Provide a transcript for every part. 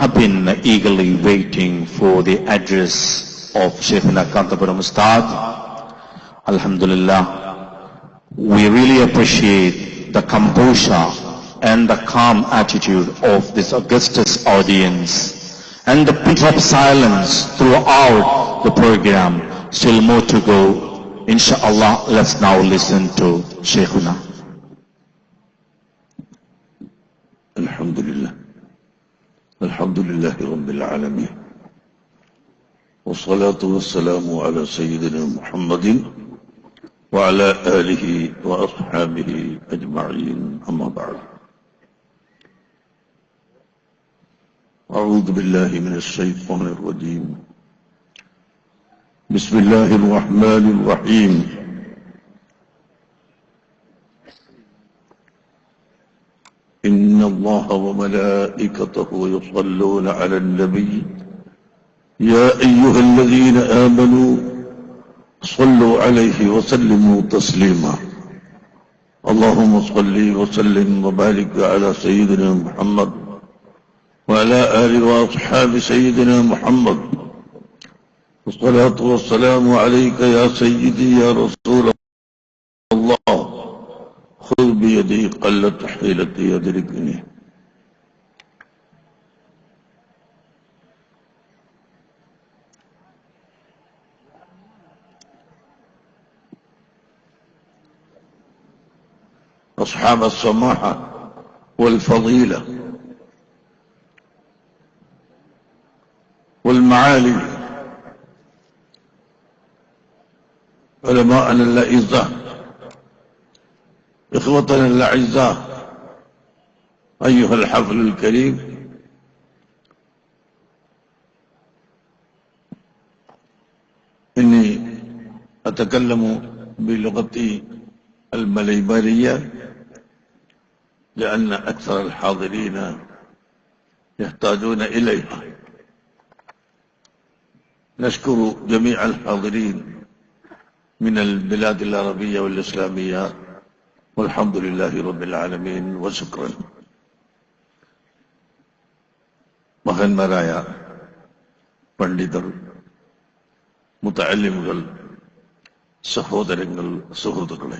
have been eagerly waiting for the address of Shaykhina Kantapuram Ustad. Alhamdulillah, we really appreciate the composure and the calm attitude of this august audience and the pitch of silence throughout the program. Still more to go. Inshallah, let's now listen to Sheikhuna. Alhamdulillah. الحمد لله رب العالمين والصلاة والسلام على سيدنا محمد وعلى آله وأصحابه أجمعين أما بعد. أعوذ بالله من الشيطان الرجيم. بسم الله الرحمن الرحيم. إن الله وملائكته يصلون على النبي. يا أيها الذين آمنوا صلوا عليه وسلموا تسليما. اللهم صل وسلم وبارك على سيدنا محمد وعلى آله وأصحاب سيدنا محمد. والصلاة والسلام عليك يا سيدي يا رسول الله. خذ بيدي قلت حيلتي يدركني. أصحاب السماحة والفضيلة والمعالي علماءنا الأعزاء إخوتنا الأعزاء أيها الحفل الكريم. إني أتكلم بلغتي المليبارية لأن أكثر الحاضرين يحتاجون إليها. نشكر جميع الحاضرين من البلاد العربية والإسلامية والحمد لله رب العالمين وشكرا മഹന്മാരായ പണ്ഡിതർ മുത്തല്ലിമുകൾ സഹോദരങ്ങൾ സുഹൃത്തുക്കളെ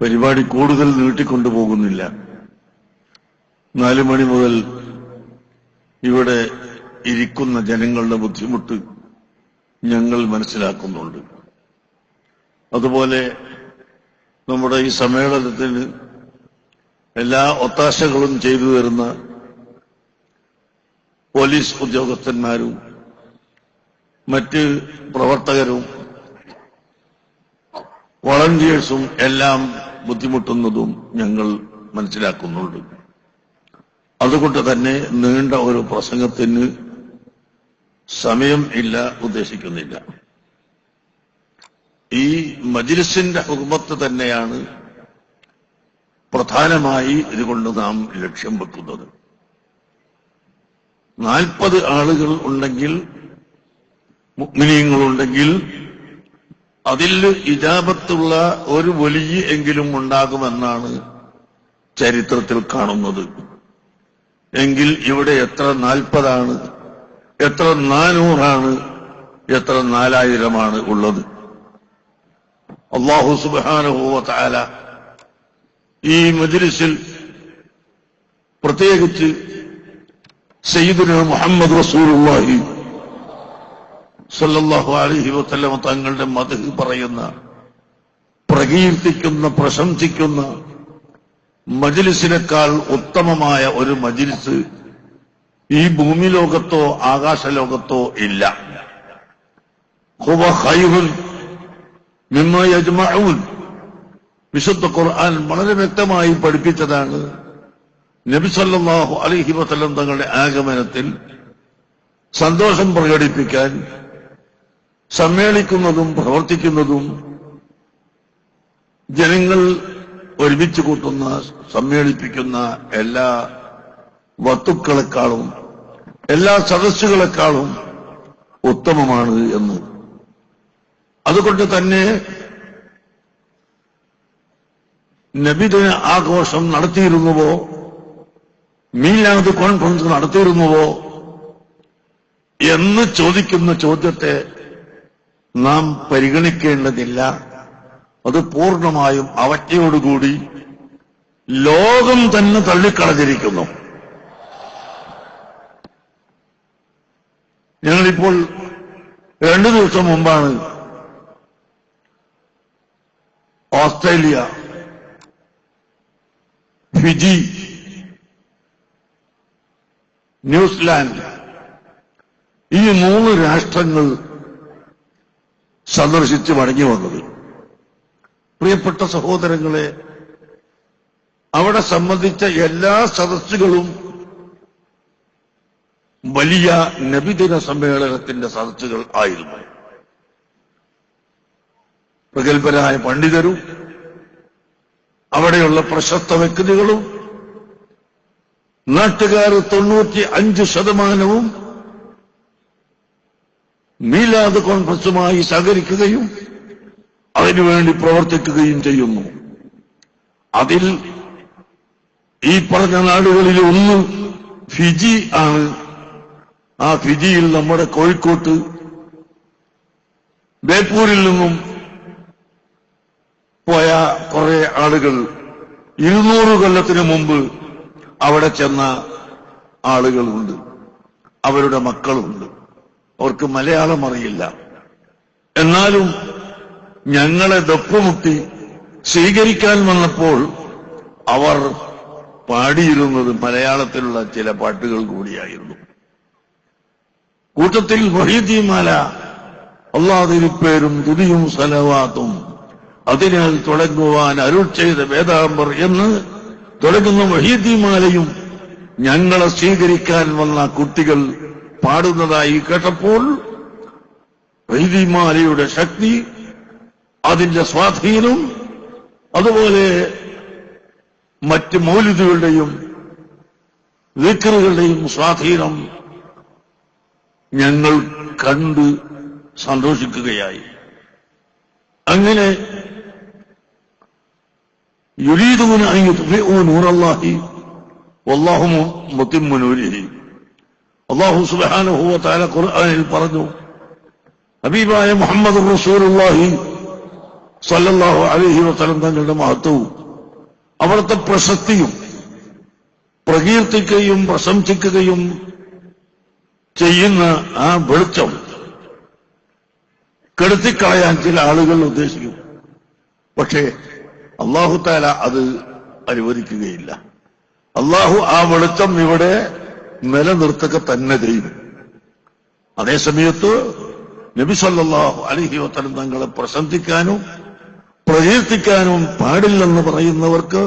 പരിപാടി കൂടുതൽ നീട്ടിക്കൊണ്ടുപോകുന്നില്ല നാലു മണി മുതൽ ഇവിടെ ഇരിക്കുന്ന ജനങ്ങളുടെ ബുദ്ധിമുട്ട് ഞങ്ങൾ മനസ്സിലാക്കുന്നുണ്ട് അതുപോലെ നമ്മുടെ ഈ സമ്മേളനത്തിൽ എല്ലാ ഒത്താശകളും ചെയ്തു തരുന്ന പോലീസ് ഉദ്യോഗസ്ഥന്മാരും മറ്റ് പ്രവർത്തകരും വളണ്ടിയേഴ്സും എല്ലാം ബുദ്ധിമുട്ടുന്നതും ഞങ്ങൾ മനസ്സിലാക്കുന്നുണ്ട്. അതുകൊണ്ട് തന്നെ നീണ്ട ഒരു പ്രസംഗത്തിന് സമയം ഇല്ല ഉദ്ദേശിക്കുന്നില്ല. ഈ മജിലിസിന്റെ ഹുർമത്ത് തന്നെയാണ് പ്രധാനമായി ഇതുകൊണ്ട് നാം ലക്ഷ്യം വെക്കുന്നത്. നാൽപ്പത് ആളുകൾ ഉണ്ടെങ്കിൽ മുഗ്മിനീങ്ങളുണ്ടെങ്കിൽ അതിൽ ഇജാപത്തുള്ള ഒരു വലിയ എങ്കിലും ഉണ്ടാകുമെന്നാണ് ചരിത്രത്തിൽ കാണുന്നത്. എങ്കിൽ ഇവിടെ എത്ര നാൽപ്പതാണ് എത്ര നാനൂറാണ് എത്ര നാലായിരമാണ് ഉള്ളത്. അള്ളാഹു സുബാനുഭൂവത്തായ ഈ മജിലിസിൽ പ്രത്യേകിച്ച് സയ്യിദുന മുഹമ്മദ് റസൂലുള്ളാഹി സല്ലല്ലാഹു അലൈഹി വസല്ലമ തങ്ങളുടെ മതഹ് പറയുന്ന പ്രകീർത്തിക്കുന്ന പ്രശംസിക്കുന്ന മജിലിസിനേക്കാൾ ഉത്തമമായ ഒരു മജിലിസ് ഈ ഭൂമി ലോകത്തോ ആകാശലോകത്തോ ഇല്ല. മിമ്മ വിശുദ്ധ ഖുർആൻ വളരെ വ്യക്തമായി പഠിപ്പിച്ചതാണ്. നബിസല്ലാഹു അലഹി വസ്ലം തങ്ങളുടെ ആഗമനത്തിൽ സന്തോഷം പ്രകടിപ്പിക്കാൻ സമ്മേളിക്കുന്നതും പ്രവർത്തിക്കുന്നതും ജനങ്ങൾ ഒരുമിച്ച് കൂട്ടുന്ന സമ്മേളിപ്പിക്കുന്ന എല്ലാ വസ്തുക്കളെക്കാളും എല്ലാ സദസ്സുകളെക്കാളും ഉത്തമമാണ് എന്ന്. അതുകൊണ്ട് തന്നെ നബിദിന ആഘോഷം നടത്തിയിരുന്നുവോ? മീലാദ് കോൺഫറൻസ് നടത്തിയിരുന്നുവോ? എന്ന് ചോദിക്കുന്ന ചോദ്യത്തെ നാം പരിഗണിക്കേണ്ടതില്ല. അത് പൂർണമായും അവജ്ഞയോടുകൂടി ലോകം തന്നെ തള്ളിക്കളഞ്ഞിരിക്കുന്നു. ഞങ്ങളിപ്പോൾ രണ്ടു ദിവസം മുമ്പാണ് ഓസ്ട്രേലിയ ഫിജി ന്യൂസിലാൻഡ് ഈ മൂന്ന് രാഷ്ട്രങ്ങൾ സന്ദർശിച്ച് മടങ്ങി വന്നത്. പ്രിയപ്പെട്ട സഹോദരങ്ങളെ അവിടെ സംബന്ധിച്ച എല്ലാ സദസ്സുകളും വലിയ നബിദിന സമ്മേളനത്തിന്റെ സദസ്സുകൾ ആയിരുന്നു. പ്രഗത്ഭരായ പണ്ഡിതരും അവിടെയുള്ള പ്രശസ്ത വ്യക്തികളും നാട്ടുകാർ തൊണ്ണൂറ്റി അഞ്ച് ശതമാനവും മീലാദ് കോൺഫറൻസുമായി സഹകരിക്കുകയും അതിനുവേണ്ടി പ്രവർത്തിക്കുകയും ചെയ്യുന്നു. അതിൽ ഈ പറഞ്ഞ നാടുകളിൽ ഒന്ന് ഫിജി ആണ്. ആ ഫിജിയിൽ നമ്മുടെ കോഴിക്കോട്ട് ബേപ്പൂരിൽ നിന്നും പോയ കുറെ ആളുകൾ ഇരുന്നൂറ് കൊല്ലത്തിന് മുമ്പ് അവിടെ ചെന്ന ആളുകളുണ്ട്. അവരുടെ മക്കളുണ്ട്. അവർക്ക് മലയാളം അറിയില്ല. എന്നാലും ഞങ്ങളെ ദപ്പുമുട്ടി സ്വീകരിക്കാൻ വന്നപ്പോൾ അവർ പാടിയിരുന്നത് മലയാളത്തിലുള്ള ചില പാട്ടുകൾ കൂടിയായിരുന്നു. കൂട്ടത്തിൽ വഹീദിമാല അള്ളാതിരിപ്പേരും തുതിയും സലവാത്തും അതിനാൽ തുടങ്ങുവാൻ അരുൾ ചെയ്ത വേദാംബർ എന്ന് തുടങ്ങുന്ന വഹീദിമാലയും ഞങ്ങളെ സ്വീകരിക്കാൻ വന്ന കുട്ടികൾ പാടുന്നതായി കേട്ടപ്പോൾ വൈദിമാലയുടെ ശക്തി അതിന്റെ സ്വാധീനം അതുപോലെ മറ്റ് മൗലിതകളുടെയും വിക്രുകളുടെയും സ്വാധീനം ഞങ്ങൾ കണ്ട് സന്തോഷിക്കുകയായി. അങ്ങനെ യുരീദൂന നൂറല്ലാഹി വല്ലാഹു മുത്തിമ്മു നൂരിഹി അള്ളാഹു സുബ്ഹാനഹു വ തആല ഖുർആനിൽ പറഞ്ഞു ഹബീബായ മുഹമ്മദ് റസൂലുല്ലാഹി സല്ലല്ലാഹു അലൈഹി വസല്ലം തങ്ങളുടെ മഹത്വവും അവിടുത്തെ പ്രശസ്തിയും പ്രകീർത്തിക്കുകയും പ്രശംസിക്കുകയും ചെയ്യുന്ന ആ വെളിച്ചം കെടുത്തിക്കളയാൻ ചില ആളുകൾ ഉദ്ദേശിക്കും. പക്ഷേ അള്ളാഹു താല അത് അനുവദിക്കുകയില്ല. അള്ളാഹു ആ വെളിച്ചം ഇവിടെ നിലനിർത്തുക തന്നെ ചെയ്യും. അതേസമയത്ത് നബി സല്ലല്ലാഹു അലൈഹി വസല്ലം തങ്ങളെ പ്രശംസിക്കാനും പ്രകീർത്തിക്കാനും പാടില്ലെന്ന് പറയുന്നവർക്ക്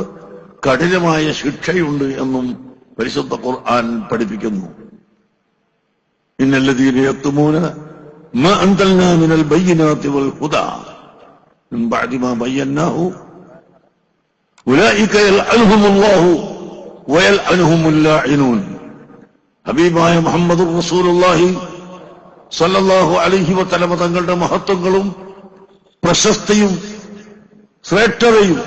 കഠിനമായ ശിക്ഷയുണ്ട് എന്നും പരിശുദ്ധ ഖുർആൻ പഠിപ്പിക്കുന്നു. ഇന്നല്ലദീന യക്തുമൂന ما أنزلنا من البينات والهدى من بعد ما بيناه أولئك يلعنهم الله ويلعنهم اللاعنون ഹബീബായ മുഹമ്മദ് റസൂലുള്ളാഹി സല്ലല്ലാഹു അലൈഹി വസല്ലമ തങ്ങളുടെ മഹത്വങ്ങളും പ്രശസ്തിയും ശ്രേഷ്ഠതയും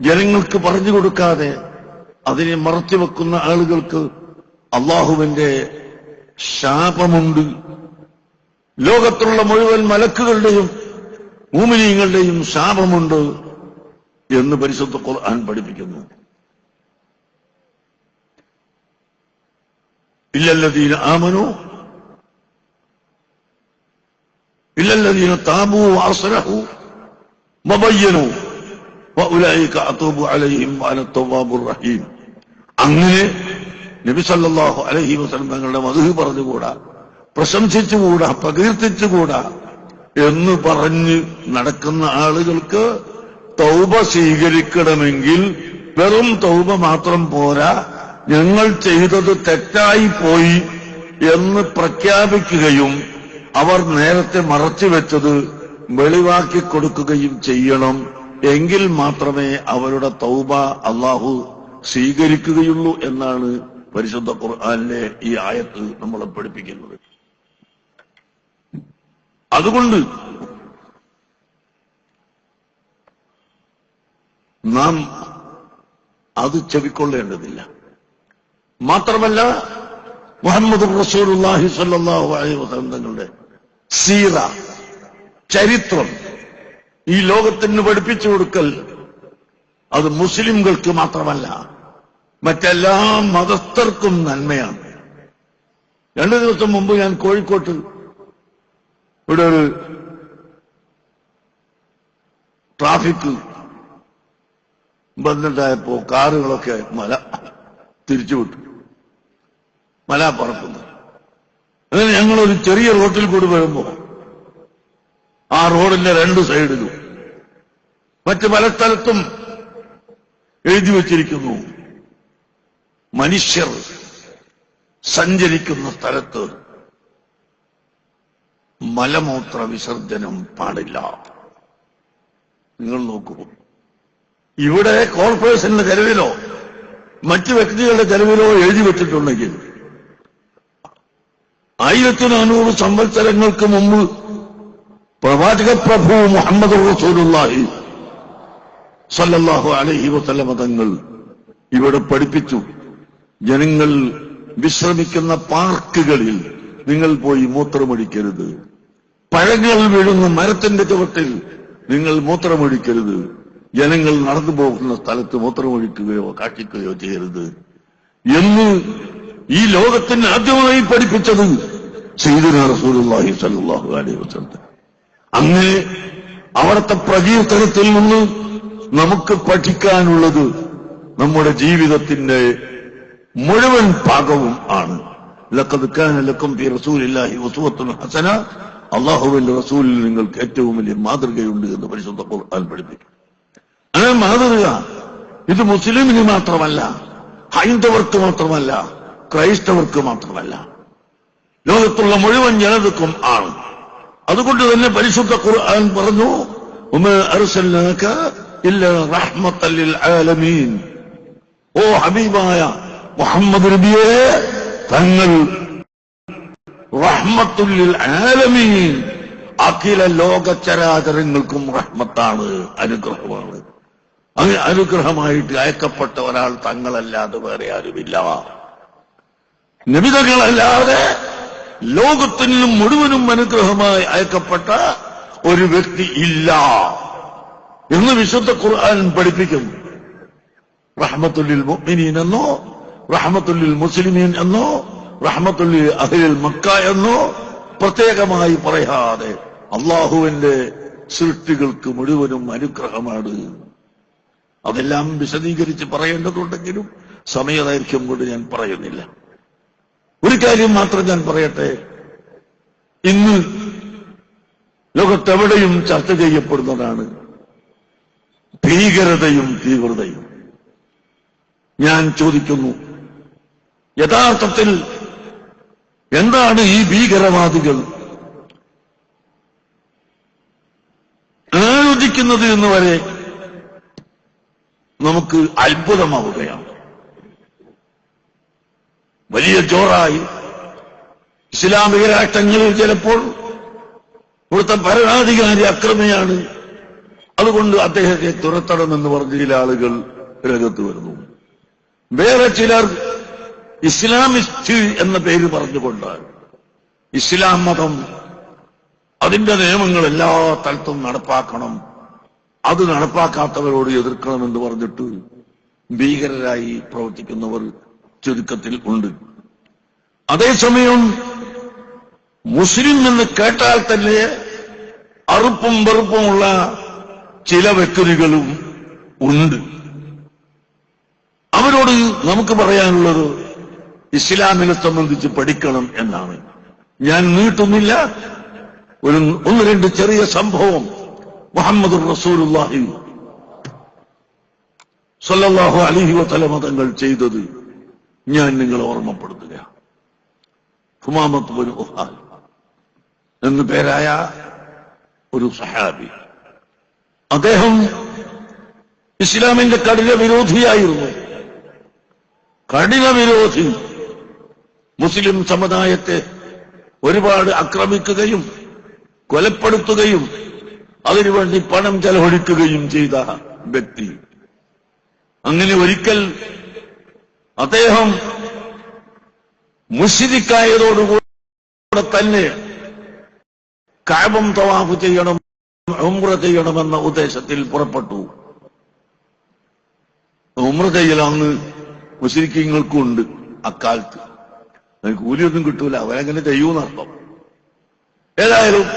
ജനങ്ങൾക്ക് പറഞ്ഞു കൊടുക്കാതെ അതിനെ മറച്ചുവെക്കുന്ന ആളുകൾക്ക് അള്ളാഹുവിന്റെ ശാപമുണ്ട് ലോകത്തുള്ള മുഴുവൻ മലക്കുകളുടെയും മൂമിനീങ്ങളുടെയും ശാപമുണ്ട് എന്ന് പരിശുദ്ധ ഖുർആൻ പഠിപ്പിക്കുന്നു. ഇല്ലല്ലതീന ആമനു ഇല്ലല്ലതീന താബു അസരഹു മബയ്യനു അങ്ങനെ നബി സല്ലല്ലാഹു അലൈഹി വസല്ലം തങ്ങളുടെ മധു പറഞ്ഞുകൂടാ? പ്രശംസിച്ചുകൂടാ പ്രകീർത്തിച്ചുകൂടാ എന്ന് പറഞ്ഞ് നടക്കുന്ന ആളുകൾക്ക് തൗബ സ്വീകരിക്കണമെങ്കിൽ വെറും തൗബ മാത്രം പോരാ ഞങ്ങൾ ചെയ്തത് തെറ്റായി പോയി എന്ന് പ്രഖ്യാപിക്കുകയും അവർ നേരത്തെ മറച്ചുവെച്ചത് വെളിവാക്കി കൊടുക്കുകയും ചെയ്യണം. എങ്കിൽ മാത്രമേ അവരുടെ തൗബ അള്ളാഹു സ്വീകരിക്കുകയുള്ളൂ എന്നാണ് പരിശുദ്ധ ഖുർആാനിലെ ഈ ആയത്ത് നമ്മളെ പഠിപ്പിക്കുന്നത്. അതുകൊണ്ട് നാം അത് ചെവിക്കൊള്ളേണ്ടതില്ല. മാത്രമല്ല മുഹമ്മദ് റസൂലുള്ളാഹി സ്വല്ലല്ലാഹു അലൈഹി വസല്ലം തങ്ങളുടെ സീറ ചരിത്രം ഈ ലോകത്തിന് പഠിപ്പിച്ചു കൊടുക്കൽ അത് മുസ്ലിംകൾക്ക് മാത്രമല്ല മറ്റെല്ലാ മതസ്ഥർക്കും നന്മയാണ്. രണ്ടു ദിവസം മുമ്പ് ഞാൻ കോഴിക്കോട്ട് ഇവിടെ ഒരു ട്രാഫിക് ബന്ധുണ്ടായപ്പോ കാറുകളൊക്കെ മല തിരിച്ചുവിട്ടു. മല പറക്കുന്നു അങ്ങനെ ഞങ്ങളൊരു ചെറിയ റോട്ടിൽ കൂടി വരുമ്പോ ആ റോഡിന്റെ രണ്ട് സൈഡിലും മറ്റ് പല സ്ഥലത്തും എഴുതി വച്ചിരിക്കുന്നു. മനുഷ്യർ സഞ്ചരിക്കുന്ന സ്ഥലത്ത് മലമൂത്ര വിസർജനം പാടില്ല. നിങ്ങൾ നോക്കൂ. ഇവിടെ കോർപ്പറേഷന്റെ ചെലവിലോ മറ്റു വ്യക്തികളുടെ ചെലവിലോ എഴുതി വെച്ചിട്ടുണ്ടെങ്കിൽ ആയിരത്തി നാനൂറ് സംവത്സരങ്ങൾക്ക് മുമ്പ് പ്രവാചക പ്രഭു മുഹമ്മദ് റസൂലുള്ളാഹി സല്ലല്ലാഹു അലൈഹി വസല്ലമ തങ്ങൾ ഇവിടെ പഠിപ്പിച്ചു. ജനങ്ങൾ വിശ്രമിക്കുന്ന പാർക്കുകളിൽ നിങ്ങൾ പോയി മൂത്രമൊഴിക്കരുത്. പഴങ്ങൾ വീഴുന്ന മരത്തിന്റെ ചുവട്ടിൽ നിങ്ങൾ മൂത്രമൊഴിക്കരുത്. ജനങ്ങൾ നടന്നു പോകുന്ന സ്ഥലത്ത് മൂത്രമൊഴിക്കുകയോ കാട്ടിക്കുകയോ ചെയ്യരുത്. എന്ന് ഈ ലോകത്തിന് ആദ്യമായി പഠിപ്പിച്ചത് സയ്യിദുനാ റസൂലുള്ളാഹി സ്വല്ലല്ലാഹു അലൈഹി വസല്ലം. അങ്ങനെ അവിടുത്തെ പ്രകീർത്തനത്തിൽ നിന്ന് നമുക്ക് പഠിക്കാനുള്ളത് നമ്മുടെ ജീവിതത്തിന്റെ മുഴുവൻ ഭാഗവും ആണ്. ഉസ്വത്തുൻ ഹസന അള്ളാഹുവിന്റെ റസൂലിൽ നിങ്ങൾക്ക് ഏറ്റവും വലിയ മാതൃകയുണ്ട് എന്ന് പരിശുദ്ധ ഖുർആൻ പഠിപ്പിക്കും. ആ മാതൃക ഇത് മുസ്ലിമിന് മാത്രമല്ല ഹൈന്ദവർക്ക് മാത്രമല്ല ക്രൈസ്തവർക്ക് മാത്രമല്ല. ലോകത്തുള്ള മുഴുവൻ ജനതക്കും ആണ്. അതുകൊണ്ട് തന്നെ പരിശുദ്ധ ഖുർആൻ പറഞ്ഞു "വമാ അർസൽനാക ഇല്ലാ റഹ്മത്തൽ ലിൽ ആലമീൻ. ഓ ഹബീബായ മുഹമ്മദ് നബിയെ തങ്ങൾ റഹ്മത്തുൽ ലിൽ ആലമീൻ. അഖില ലോകചരാചരങ്ങൾക്കും റഹ്മത്താണ് അനുഗ്രഹമാണ്. അങ്ങനെ അനുഗ്രഹമായിട്ട് അയക്കപ്പെട്ട ഒരാൾ തങ്ങളല്ലാതെ വേറെ ആരുമില്ല. നിമിതങ്ങളല്ലാതെ ലോകത്തിനും മുഴുവനും അനുഗ്രഹമായി അയക്കപ്പെട്ട ഒരു വ്യക്തി ഇല്ല എന്ന് വിശുദ്ധ ഖുർആൻ പഠിപ്പിക്കുന്നു റഹ്മത്തുല്ലിൽ മുഅ്മിനീൻ എന്നോ റഹ്മത്തുല്ലിൽ മുസ്ലിമീൻ എന്നോ റഹ്മത്തുല്ലിൽ അഹ്ലിൽ മക്ക എന്നോ പ്രത്യേകമായി പറയാതെ അള്ളാഹുവിന്റെ സൃഷ്ടികൾക്ക് മുഴുവനും അനുഗ്രഹമാണ്. അതെല്ലാം വിശദീകരിച്ച് പറയേണ്ടതുണ്ടെങ്കിലും സമയദൈർഘ്യം കൊണ്ട് ഞാൻ പറയുന്നില്ല. ഒരു കാര്യം മാത്രം ഞാൻ പറയട്ടെ. ഇന്ന് ലോകത്തെവിടെയും ചർച്ച ചെയ്യപ്പെടുന്നതാണ് ഭീകരതയും തീവ്രതയും. ഞാൻ ചോദിക്കുന്നു യഥാർത്ഥത്തിൽ എന്താണ് ഈ ഭീകരവാദികൾ? ആലോചിക്കുന്നത് എന്ന് വരെ നമുക്ക് അത്ഭുതമാവുകയാണ്. വലിയ ജോറായി ഇസ്ലാമിക രാഷ്ട്രങ്ങളിൽ ചിലപ്പോൾ ഇവിടുത്തെ ഭരണാധികാരി അക്രമിയാണ്. അതുകൊണ്ട് അദ്ദേഹത്തെ തുരത്തണമെന്ന് പറഞ്ഞ ചില ആളുകൾ രംഗത്ത് വരുന്നു. വേറെ ചിലർ ഇസ്ലാമിസ്റ്റ് എന്ന പേര് പറഞ്ഞുകൊണ്ട് ഇസ്ലാം മതം അതിന്റെ നിയമങ്ങൾ എല്ലാ തലത്തും നടപ്പാക്കണം. അത് നടപ്പാക്കാത്തവരോട് എതിർക്കണമെന്ന് പറഞ്ഞിട്ട് ഭീകരരായി പ്രവർത്തിക്കുന്നവർ ചുരുക്കത്തിൽ ഉണ്ട്. അതേസമയം മുസ്ലിം എന്ന് കേട്ടാൽ തന്നെ അറുപ്പും വെറുപ്പുമുള്ള ചില വ്യക്തികളും ഉണ്ട്. അവരോട് നമുക്ക് പറയാനുള്ളത് ഇസ്ലാമിനെ സംബന്ധിച്ച് പഠിക്കണം എന്നാണ്. ഞാൻ നീട്ടുന്നില്ല. ഒരു ഒന്ന് രണ്ട് ചെറിയ സംഭവം. മുഹമ്മദ് റസൂലുല്ലാഹി സല്ലല്ലാഹു അലൈഹി വലമതങ്ങൾ തങ്ങൾ ചെയ്തത് ഞാൻ നിങ്ങളെ ഓർമ്മപ്പെടുത്തുക. ഹുമാമത്ത് ബിൻ ഉഹാൽ എന്ന പേരായ ഒരു സഹാബി. അദ്ദേഹം ഇസ്ലാമിന്റെ കഠിന വിരോധിയായിരുന്നു കഠിന വിരോധി മുസ്ലിം സമുദായത്തെ ഒരുപാട് ആക്രമിക്കുകയും കൊലപ്പെടുത്തുകയും അതിനുവേണ്ടി പണം ചെലവഴിക്കുകയും ചെയ്ത വ്യക്തി. അങ്ങനെ ഒരിക്കൽ അദ്ദേഹം മുഷിരിക്കായതോടുകൂടെ തന്നെ കാബം തവാഫ് ചെയ്യണം ഉമ്ര ചെയ്യണമെന്ന ഉദ്ദേശത്തിൽ പുറപ്പെട്ടു. ഉമ്ര ചെയ്യലാണ് മുഷിരിക്കങ്ങൾക്കുണ്ട് അക്കാലത്ത്. അതിന് കൂലിയൊന്നും കിട്ടൂല. അവരെങ്ങനെ ചെയ്യൂന്നർത്ഥം ഏതായാലും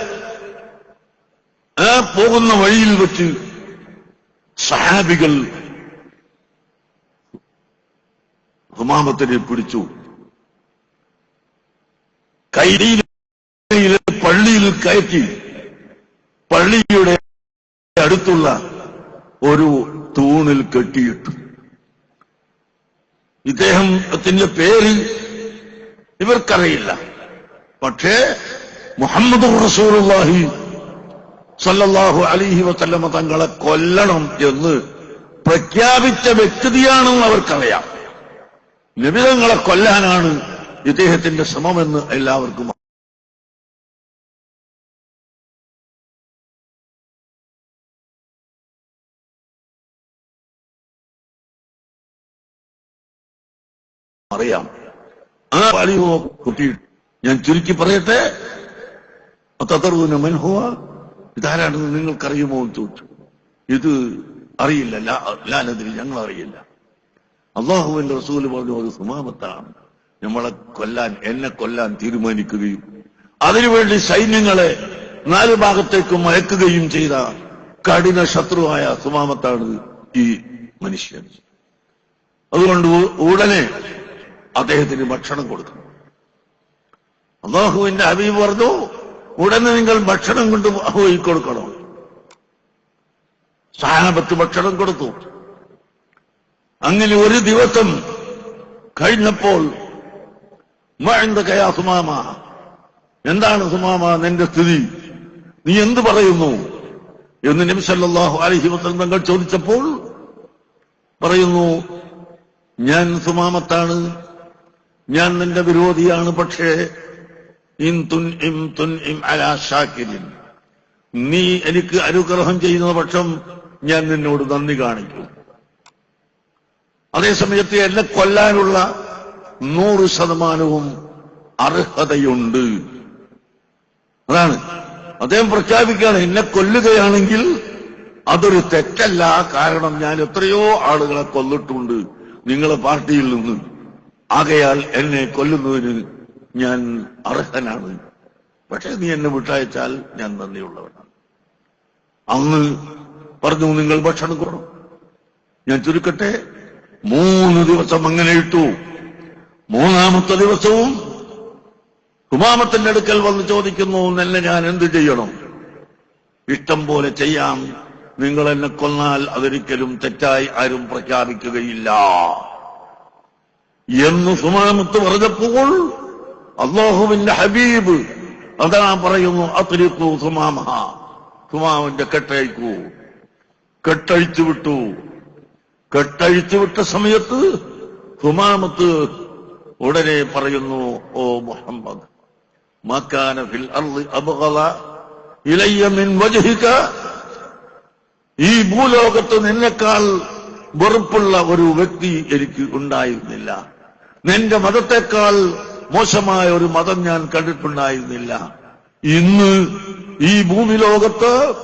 ആ പോകുന്ന വഴിയിൽ വെച്ച് സഹാബികൾ ഹുമാമത്തിനെ പിടിച്ചു. കൈയിലെ പള്ളിയിൽ കയറ്റി പള്ളിയുടെ അടുത്തുള്ള ഒരു തൂണിൽ കെട്ടിയിട്ടു. ഇദ്ദേഹത്തിന്റെ പേര് ഇവർക്കറിയില്ല. പക്ഷേ മുഹമ്മദ് റസൂലുള്ളാഹി സല്ലല്ലാഹു അലിഹി വസല്ലമ തങ്ങളെ കൊല്ലണം എന്ന് പ്രഖ്യാപിച്ച വ്യക്തിയാണെന്ന് അവർക്കറിയാം. നിബിതങ്ങളെ കൊല്ലാനാണ് ഇദ്ദേഹത്തിന്റെ ശ്രമമെന്ന് എല്ലാവർക്കും അറിയാം. ആ വലിയോ കുട്ടി ഞാൻ ചുരുക്കി പറയട്ടെ? മൻഹുവ ഇതാരാണെന്ന് നിങ്ങൾക്കറിയുമോ എന്ന് ചോദിച്ചു. ഇത് അറിയില്ല ലാലതിരി ഞങ്ങൾ അറിയില്ല അള്ളാഹുവിന്റെ റസൂൽ പറഞ്ഞു അത് സുമാമത്താണ്. നമ്മളെ കൊല്ലാൻ എന്നെ കൊല്ലാൻ തീരുമാനിക്കുകയും അതിനുവേണ്ടി സൈന്യങ്ങളെ നാല് ഭാഗത്തേക്കും മയക്കുകയും ചെയ്ത കഠിന ശത്രുവായ സുമാമത്താണ് ഈ മനുഷ്യൻ. അതുകൊണ്ട് ഉടനെ അദ്ദേഹത്തിന് ഭക്ഷണം കൊടുക്കണം. അള്ളാഹുവിന്റെ ഹബീബ് പറഞ്ഞു ഉടനെ നിങ്ങൾ ഭക്ഷണം കൊണ്ട് പോയി കൊടുക്കണം. സഹാബത്ത് ഭക്ഷണം കൊടുത്തു. അങ്ങനെ ഒരു ദിവസം കഴിഞ്ഞപ്പോൾ കയാ സുമാമ എന്താണ് സുമാമ നിന്റെ സ്ഥിതി? നീ എന്ത് പറയുന്നു? എന്ന് നബി അലഹി വസല്ലം തങ്ങൾ ചോദിച്ചപ്പോൾ പറയുന്നു ഞാൻ സുമാമത്താണ്. ഞാൻ നിന്റെ വിരോധിയാണ് പക്ഷേ ഇൻ ഇം തുൻ ഇം നീ എനിക്ക് അനുഗ്രഹം ചെയ്യുന്ന പക്ഷം ഞാൻ നിന്നോട് നന്ദി കാണിക്കും. അതേസമയത്ത് എന്നെ കൊല്ലാനുള്ള നൂറ് ശതമാനവും അർഹതയുണ്ട്. അതാണ്. അദ്ദേഹം പ്രഖ്യാപിക്കുകയാണ് എന്നെ കൊല്ലുകയാണെങ്കിൽ അതൊരു തെറ്റല്ല. കാരണം ഞാൻ എത്രയോ ആളുകളെ കൊല്ലിട്ടുണ്ട് നിങ്ങളെ പാർട്ടിയിൽ നിന്ന്. ആകയാൽ എന്നെ കൊല്ലുന്നതിന് ഞാൻ അർഹനാണ്. പക്ഷെ നീ എന്നെ വിട്ടയച്ചാൽ ഞാൻ നന്ദിയുള്ളവനാണ്. അന്ന് പറഞ്ഞു നിങ്ങൾ ഭക്ഷണം കൊടുക്കണം ഞാൻ ചുരുക്കട്ടെ മൂന്ന് ദിവസം അങ്ങനെ ഇട്ടു. മൂന്നാമത്തെ ദിവസവും കുമാമത്തിന്റെ അടുക്കൽ വന്ന് ചോദിക്കുന്നു എന്നെ ഞാൻ എന്ത് ചെയ്യണം? ഇഷ്ടം പോലെ ചെയ്യാം. നിങ്ങൾ എന്നെ കൊന്നാൽ അതൊരിക്കലും തെറ്റായി ആരും പ്രഖ്യാപിക്കുകയില്ല. എന്ന് സുമാമത്ത് പറഞ്ഞപ്പോൾ അള്ളാഹുവിന്റെ ഹബീബ് അതാ പറയുന്നു അത്തിരിക്കൂ സുമാമ സുമാമിന്റെ കെട്ടയക്കൂ കെട്ടഴിച്ചു വിട്ടു. കെട്ടഴിച്ചു വിട്ട സമയത്ത് സുമാമത്ത് ഉടനെ പറയുന്നു ഓ മുഹമ്മദ് മക്കാന ഫിൽ ഇലയ്യ മിൻ വജ്ഹിക. ഈ ഭൂലോകത്ത് നിന്നെക്കാൾ വെറുപ്പുള്ള ഒരു വ്യക്തി എനിക്ക് ഉണ്ടായിരുന്നില്ല. നിന്റെ മതത്തെക്കാൾ മോശമായ ഒരു മതം ഞാൻ കണ്ടിട്ടുണ്ടായിരുന്നില്ല. ഇന്ന് ഈ ഭൂമി ലോകത്ത്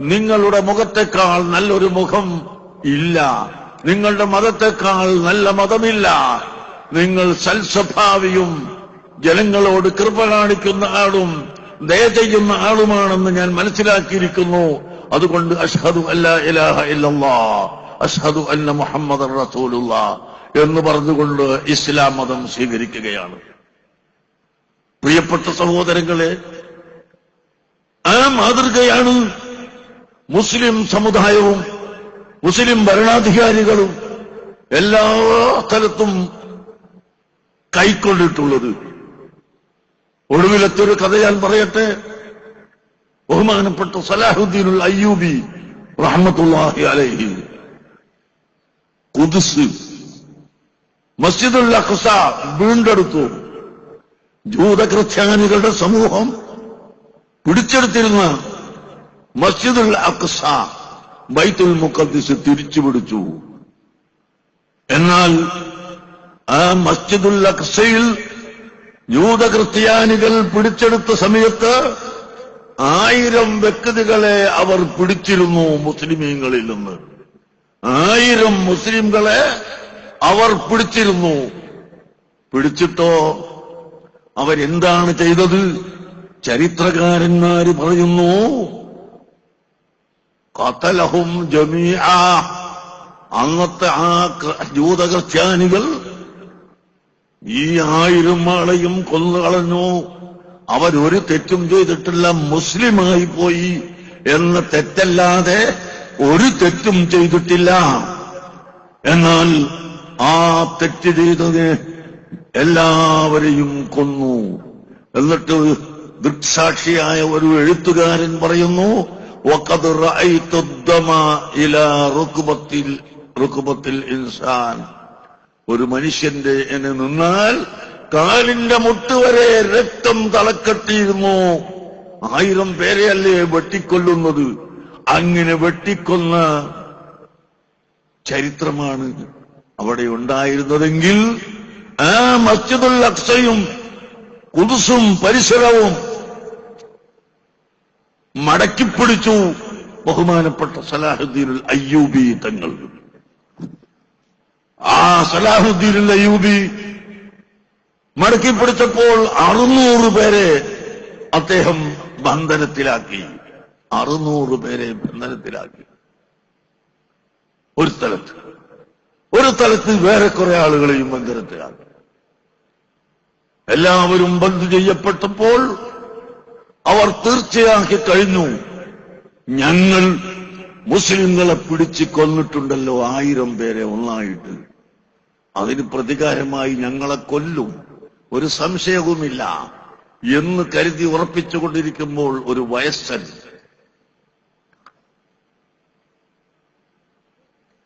നിങ്ങളുടെ മുഖത്തെക്കാൾ നല്ലൊരു മുഖം ഇല്ല. നിങ്ങളുടെ മതത്തെക്കാൾ നല്ല മതമില്ല. നിങ്ങൾ സൽസ്വഭാവിയും ജനങ്ങളോട് കൃപ കാണിക്കുന്ന ആളും ദയ ചെയ്യുന്ന ആളുമാണെന്ന് ഞാൻ മനസ്സിലാക്കിയിരിക്കുന്നു. അതുകൊണ്ട് അഷ്ഹദു അല്ല ഇലാഹ ഇല്ലല്ലാ. അഷ്ഹദു അന്ന മുഹമ്മദ് റസൂലുള്ള. എന്ന് പറഞ്ഞുകൊണ്ട് ഇസ്ലാം മതം സ്വീകരിക്കുകയാണ്. പ്രിയപ്പെട്ട സഹോദരങ്ങളെ ആ മാതൃകയാണ് മുസ്ലിം സമുദായവും മുസ്ലിം ഭരണാധികാരികളും എല്ലാ സ്ഥലത്തും കൈക്കൊണ്ടിട്ടുള്ളത്. ഒടുവിലത്തെ ഒരു കഥ ഞാൻ പറയട്ടെ. ബഹുമാനപ്പെട്ട സലാഹുദ്ദീനുൽ അയ്യൂബി റഹ്മത്തുള്ളാഹി അലൈഹി. കുദ്സ് മസ്ജിദുൽ അഖ്സ വീണ്ടെടുത്തു. ജൂതക്രിസ്ത്യാനികളുടെ സമൂഹം പിടിച്ചെടുത്തിരുന്ന മസ്ജിദുൽ അഖ്സ ബൈത്തുൽ മുക്കദ്ദിസ് തിരിച്ചു പിടിച്ചു എന്നാൽ ആ മസ്ജിദുൽ അഖ്സയിൽ ജൂത ക്രിസ്ത്യാനികൾ പിടിച്ചെടുത്ത സമയത്ത് ആയിരം വ്യക്തികളെ അവർ പിടിച്ചിരുന്നു മുസ്ലിമീങ്ങളിൽ നിന്ന്. ആയിരം മുസ്ലിംകളെ അവർ പിടിച്ചിരുന്നു. പിടിച്ചിട്ടോ? അവരെന്താണ് ചെയ്തത്? ചരിത്രകാരന്മാര് പറയുന്നു കത്തലഹും ജമീഅ. അന്നത്തെ ആ ജൂത ഈ ആയിരം ആളെയും കൊന്നുകളഞ്ഞു അവരൊരു തെറ്റും ചെയ്തിട്ടില്ല മുസ്ലിമായി പോയി എന്ന തെറ്റല്ലാതെ ഒരു തെറ്റും ചെയ്തിട്ടില്ല. എന്നാൽ ആ തെറ്റ് ചെയ്തതിന് എല്ലാവരെയും കൊന്നു. എന്നിട്ട് ദൃക്സാക്ഷിയായ ഒരു എഴുത്തുകാരൻ പറയുന്നു ഇൻസാൻ. ഒരു മനുഷ്യന്റെ എന്നെ നിന്നാൽ കാലിന്റെ മുട്ടുവരെ രക്തം തളക്കെട്ടിയിരുന്നു ആയിരം പേരെയല്ലേ വെട്ടിക്കൊല്ലുന്നത്? അങ്ങനെ വെട്ടിക്കൊന്ന ചരിത്രമാണ് അവിടെ ഉണ്ടായിരുന്നതെങ്കിൽ ആ മസ്ജിദുൽ അക്സയും കുതുസും പരിസരവും മടക്കിപ്പിടിച്ചു ബഹുമാനപ്പെട്ട സലാഹുദ്ദീൻ അയ്യൂബി തങ്ങൾ. ആ സലാഹുദ്ദീൻ അയ്യൂബി മടക്കിപ്പിടിച്ചപ്പോൾ അറുന്നൂറ് പേരെ അദ്ദേഹം ബന്ധനത്തിലാക്കി. അറുന്നൂറ് പേരെ ബന്ധനത്തിലാക്കി. ഒരു സ്ഥലത്ത്. ഒരു തലത്തിൽ വേറെ കുറെ ആളുകളെയും ബന്ധനത്തിലാക്കി എല്ലാവരും ബന്ദ് ചെയ്യപ്പെട്ടപ്പോൾ അവർ തീർച്ചയാക്കി കഴിഞ്ഞു. ഞങ്ങൾ മുസ്ലിങ്ങളെ പിടിച്ച് കൊന്നിട്ടുണ്ടല്ലോ ആയിരം പേരെ ഒന്നായിട്ട്. അതിന് പ്രതികാരമായി ഞങ്ങളെ കൊല്ലും. ഒരു സംശയവുമില്ല. എന്ന് കരുതി ഉറപ്പിച്ചുകൊണ്ടിരിക്കുമ്പോൾ ഒരു വയസ്സൻ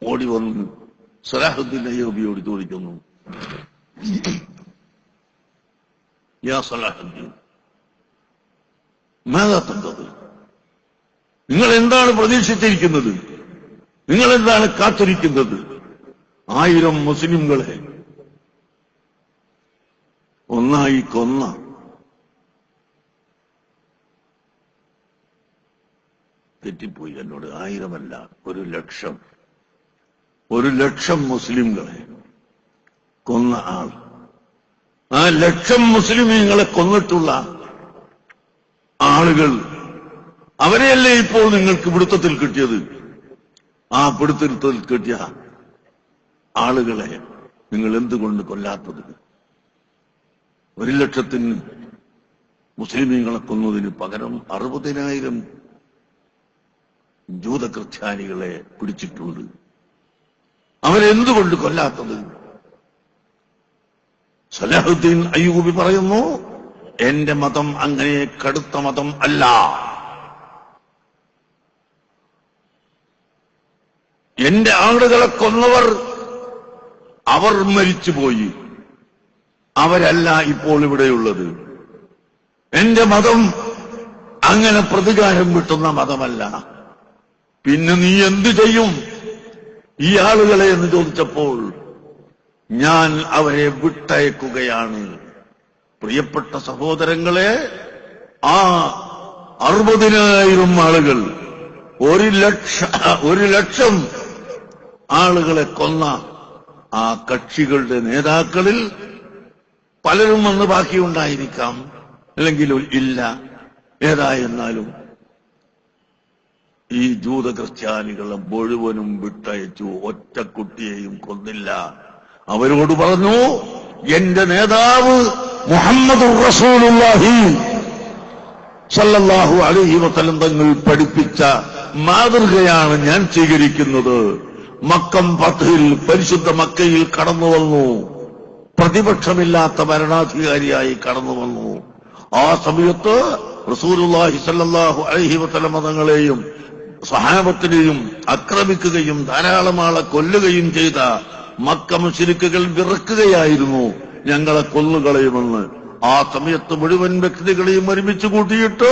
ഓടി വന്ന് സലാഹുദ്ദീൻ അയ്യോബിയോട് ചോദിക്കുന്നു യാ നിങ്ങൾ എന്താണ് പ്രതീക്ഷിച്ചിരിക്കുന്നത്? നിങ്ങൾ എന്താണ് കാത്തിരിക്കുന്നത്? ആയിരം മുസ്ലിംകളെ ഒന്നായി കൊന്ന തെറ്റിപ്പോയി എന്നോട് ആയിരമല്ല ഒരു ലക്ഷം. ഒരു ലക്ഷം മുസ്ലിംകളെ കൊന്ന ആൾ. ആ ലക്ഷം മുസ്ലിമീങ്ങളെ കൊന്നിട്ടുള്ള ആളുകൾ അവരെയല്ലേ ഇപ്പോൾ നിങ്ങൾക്ക് പിടുത്തത്തിൽ കിട്ടിയത്? ആ പിടുത്തത്തിൽ കിട്ടിയ ആളുകളെ നിങ്ങൾ എന്തുകൊണ്ട് കൊല്ലാത്തത്? ഒരു ലക്ഷത്തിന് മുസ്ലിമീങ്ങളെ കൊന്നതിന് പകരം അറുപതിനായിരം ജൂതക്രിസ്ത്യാനികളെ പിടിച്ചിട്ടുണ്ട്. അവരെന്തുകൊണ്ട് കൊല്ലാത്തത്? സലാഹുദ്ദീൻ അയ്യൂബി പറയുന്നു എന്റെ മതം അങ്ങനെ കടുത്ത മതം അല്ല. എന്റെ ആളുകളെ കൊന്നവർ അവർ മരിച്ചുപോയി. അവരല്ല ഇപ്പോൾ ഇവിടെയുള്ളത്. എന്റെ മതം അങ്ങനെ പ്രതികാരം കിട്ടുന്ന മതമല്ല. പിന്നെ നീ എന്തു ചെയ്യും? ഈ ആളുകളെ എന്ന് ചോദിച്ചപ്പോൾ ഞാൻ അവരെ വിട്ടയക്കുകയാണ്. പ്രിയപ്പെട്ട സഹോദരങ്ങളെ ആ അറുപതിനായിരം ആളുകൾ ഒരു ലക്ഷ ഒരു ലക്ഷം ആളുകളെ കൊന്ന ആ കക്ഷികളുടെ നേതാക്കളിൽ പലരും അന്ന് ബാക്കിയുണ്ടായിരിക്കാം. അല്ലെങ്കിൽ ഇല്ല. ഏതായെന്നാലും ഈ ജൂത ക്രിസ്ത്യാനികളെ മുഴുവനും വിട്ടയച്ചു. ഒറ്റ കുട്ടിയെയും കൊന്നില്ല. അവരോട് പറഞ്ഞു എന്റെ നേതാവ് മുഹമ്മദ് റസൂലുള്ളാഹി സല്ലല്ലാഹു അലൈഹി വസല്ലം തങ്ങൾ പഠിപ്പിച്ച മാതൃകയാണ് ഞാൻ സ്വീകരിക്കുന്നത്. മക്കം പത്തിൽ പരിശുദ്ധ മക്കയിൽ കടന്നു വന്നു. പ്രതിപക്ഷമില്ലാത്ത ഭരണാധികാരിയായി കടന്നു വന്നു. ആ സമയത്ത് റസൂലുള്ളാഹി സല്ലല്ലാഹു അലൈഹി വസല്ലം തങ്ങളെയും സഹാബത്തിനെയും ആക്രമിക്കുകയും ധാരാളം ആളെ കൊല്ലുകയും ചെയ്ത മക്ക മുശിരിക്കുകൾ വിറക്കുകയായിരുന്നു ഞങ്ങളെ കൊല്ലുകളയുമെന്ന് ആ സമയത്ത് മുഴുവൻ വ്യക്തികളെയും ഒരുമിച്ച് കൂട്ടിയിട്ട്